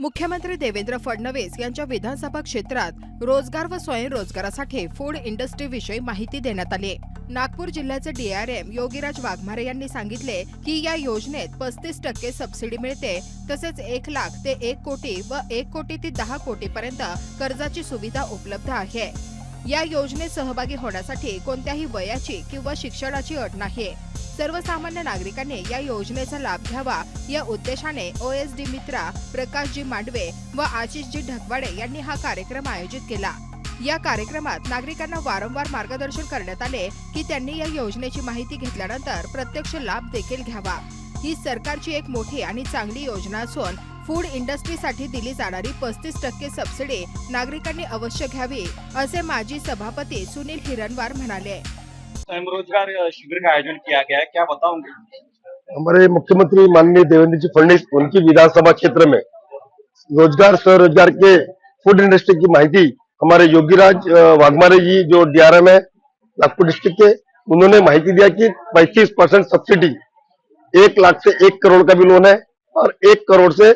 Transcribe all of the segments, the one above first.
मुख्यमंत्री देवेंद्र फडणवीस यांच्या विधानसभा क्षेत्रात रोजगार व स्वयंरोजगारासाठी फूड इंडस्ट्रीविषयी माहिती देण्यात आली. नागपूर जिल्ह्याचे डीआरएम योगीराज वाघमारे यांनी सांगितले की या योजनेत पस्तीस टक्के सबसिडी मिळते तसेच एक लाख ते एक कोटी व एक कोटी ते दहा कोटी पर्यंत कर्जाची सुविधा उपलब्ध आहे. या योजनेत सहभागी होण्यासाठी कोणत्याही वयाची किंवा शिक्षणाची अट नाही. सर्वसामान्य नागरिकांनी या योजनेचा लाभ घ्यावा या उद्देशाने ओएसडी मित्रा प्रकाशजी मांडवे व आशिषजी ढकवाडे यांनी हा कार्यक्रम आयोजित केला. या कार्यक्रमात नागरिकांना वारंवार मार्गदर्शन करण्यात आले की त्यांनी या योजनेची माहिती घेतल्यानंतर प्रत्यक्ष लाभ देखील घ्यावा. ही सरकारची एक मोठी आणि चांगली योजना असून फूड इंडस्ट्रीसाठी दिली जाणारी पस्तीस टक्के सबसिडी नागरिकांनी अवश्य घ्यावी असे माजी सभापती सुनील हिरनवार म्हणाले. स्वयंरोजगार शिविर का आयोजन किया गया है क्या बताओगे? हमारे मुख्यमंत्री माननीय देवेंद्र जी फडणवीस उनकी विधानसभा क्षेत्र में रोजगार स्वरोजगार के फूड इंडस्ट्री की माहिती हमारे योगीराज वाघमारे जी जो डीआरएम है नागपुर डिस्ट्रिक्ट के उन्होंने माहिती दिया कि 25 परसेंट सब्सिडी एक लाख से एक करोड़ का भी लोन है और एक करोड़ से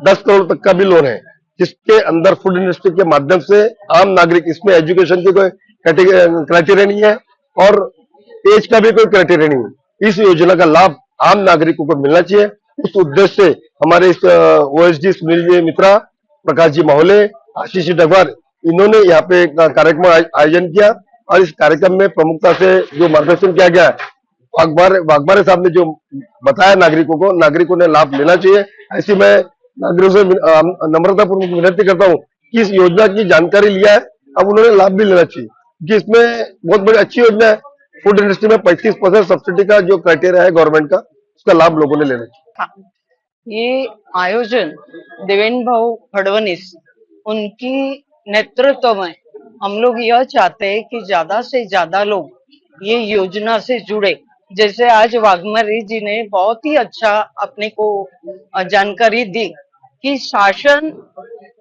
दस करोड़ तक का भी लोन है, जिसके अंदर फ़ूड इंडस्ट्री के माध्यम से आम नागरिक इसमें एजुकेशन की कोई क्राइटेरिया नहीं है और एज का भी कोई क्राइटेरिया नहीं है। इस योजना का लाभ आम नागरिकों को मिलना चाहिए। उस उद्देश्य से हमारे इस ओएसडी सुनील जी मित्रा, प्रकाश जी माहौले, आशीष जी डगवार इन्होंने यहाँ पे कार्यक्रम आयोजन किया और इस कार्यक्रम में प्रमुखता से जो मार्गदर्शन किया गया वाघबारे वाघबारे साहब ने जो बताया नागरिकों को, नागरिकों ने लाभ लेना चाहिए। ऐसी मैं नागरिकों से नम्रतापूर्वक विनती करता हूँ कि इस योजना की जानकारी लिया है, अब उन्होंने लाभ भी लेना चाहिए, कि इसमें बहुत बड़ी अच्छी योजना है। फ़ूड इंडस्ट्री में पैंतीस परसेंट सब्सिडी का जो क्राइटेरिया है गवर्नमेंट का, उसका लाभ लोगों ने लेना चाहिए। ये आयोजन देवेंद्र भाऊ फडवनीस उनकी नेतृत्व में हम लोग यह चाहते हैं कि ज़्यादा से ज़्यादा लोग ये योजना से जुड़े। जैसे आज वाघमरी जी ने बहुत ही अच्छा अपने को जानकारी दी। कि शासन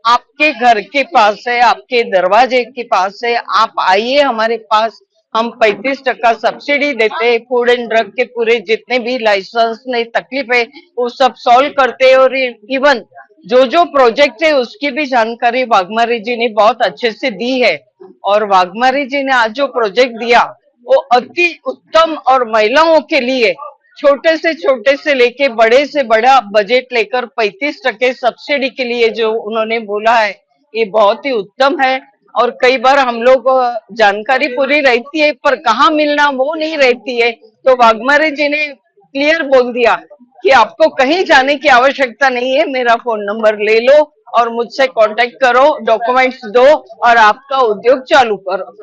आपके घर के पास है, आपके दरवाजे के पास है, आप आइए हमारे पास, हम 35 टका सब्सिडी देते हैं फ़ूड एंड ड्रग के पूरे जितने भी लाइसेंस ने तकलीफ़ है, वो सब सॉल्व करते हैं और इवन जो जो प्रोजेक्ट है, उसकी भी जानकारी वाघमारी जी ने बहुत अच्छे से दी है। और वाघमारी जी ने आज जो प्रोजेक्ट दिया, वो अति उत्तम और महिलाओं के लिए छोटे से छोटे से लेके बड़े से बड़ा बजट लेकर 35 टके सब्सिडी के लिए जो उन्होंने बोला है, ये बहुत ही उत्तम है। और कई बार हम लोग जानकारी पूरी रहती है, पर कहाँ मिलना वो नहीं रहती है। तो वाघमारे जी ने क्लियर बोल दिया कि आपको कहीं जाने की आवश्यकता नहीं है। मेरा फ़ोन नंबर ले लो और मुझसे कांटेक्ट करो डॉक्यूमेंट्स दो और आपका उद्योग चालू करो।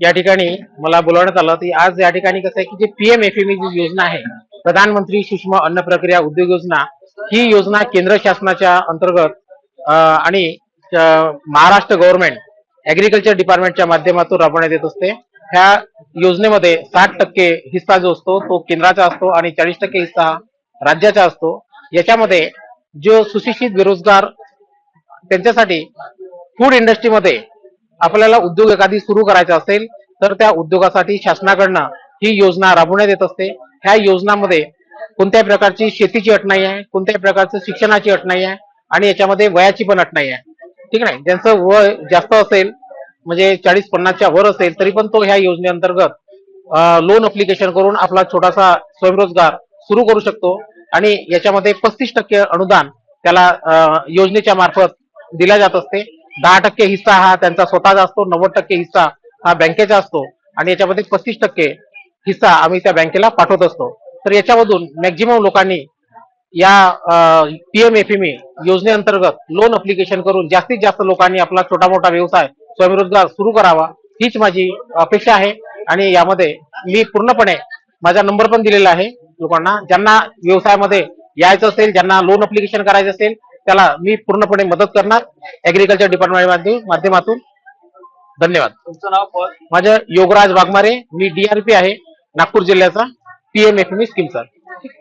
या ठिकाणी मला बोलवण्यात आलं की आज या ठिकाणी कसं आहे की जे पीएम एफएमई जी योजना आहे प्रधानमंत्री सूक्ष्म अन्न प्रक्रिया उद्योग योजना ही योजना केंद्र शासनाच्या अंतर्गत आणि महाराष्ट्र गव्हर्नमेंट ऍग्रिकल्चर डिपार्टमेंटच्या माध्यमातून राबवण्यात येत असते. ह्या योजनेमध्ये साठ टक्के हिस्सा जो असतो तो केंद्राचा असतो आणि चाळीस टक्के हिस्सा राज्याचा असतो. याच्यामध्ये जो सुशिक्षित बेरोजगार त्यांच्यासाठी फूड इंडस्ट्रीमध्ये आपल्याला उद्योग एखादी सुरू करायचा असेल तर त्या उद्योगासाठी शासनाकडनं ही योजना राबवण्यात येत असते. ह्या योजनामध्ये कोणत्याही प्रकारची शेतीची अट नाही आहे कोणत्याही प्रकारचं शिक्षणाची अट नाही आहे आणि याच्यामध्ये वयाची पण अट नाही आहे ठीक आहे? ज्यांचं वय जास्त असेल म्हणजे चाळीस पन्नासच्या वर असेल तरी पण तो ह्या योजनेअंतर्गत लोन अप्लिकेशन करून आपला छोटासा स्वयंरोजगार सुरू करू शकतो आणि याच्यामध्ये पस्तीस टक्के अनुदान त्याला योजनेच्या मार्फत दिल्या जात असते. दहा टक्के हिस्सा हा त्यांचा स्वतःचा असतो नव्वद टक्के हिस्सा हा बँकेचा असतो आणि याच्यामध्ये पस्तीस टक्के हिस्सा आम्ही त्या बँकेला पाठवत असतो. तर याच्यामधून मॅक्झिमम लोकांनी या पीएमएफएमई योजनेअंतर्गत लोन अप्लिकेशन करून जास्तीत जास्त लोकांनी आपला छोटा मोठा व्यवसाय स्वयंरोजगार सुरू करावा हीच माझी अपेक्षा आहे. आणि यामध्ये मी पूर्णपणे माझा नंबर पण दिलेला आहे लोकांना. ज्यांना व्यवसायामध्ये यायचं असेल ज्यांना लोन अप्लिकेशन करायचं असेल त्याला मी पूर्णपणे मदत करणार ऍग्रिकल्चर डिपार्टमेंट माध्यमातून. धन्यवाद. तुमचं नाव माझं योगराज वाघमारे मी डीआरपी आहे नागपूर जिल्ह्याचा पीएम एफ स्कीमचा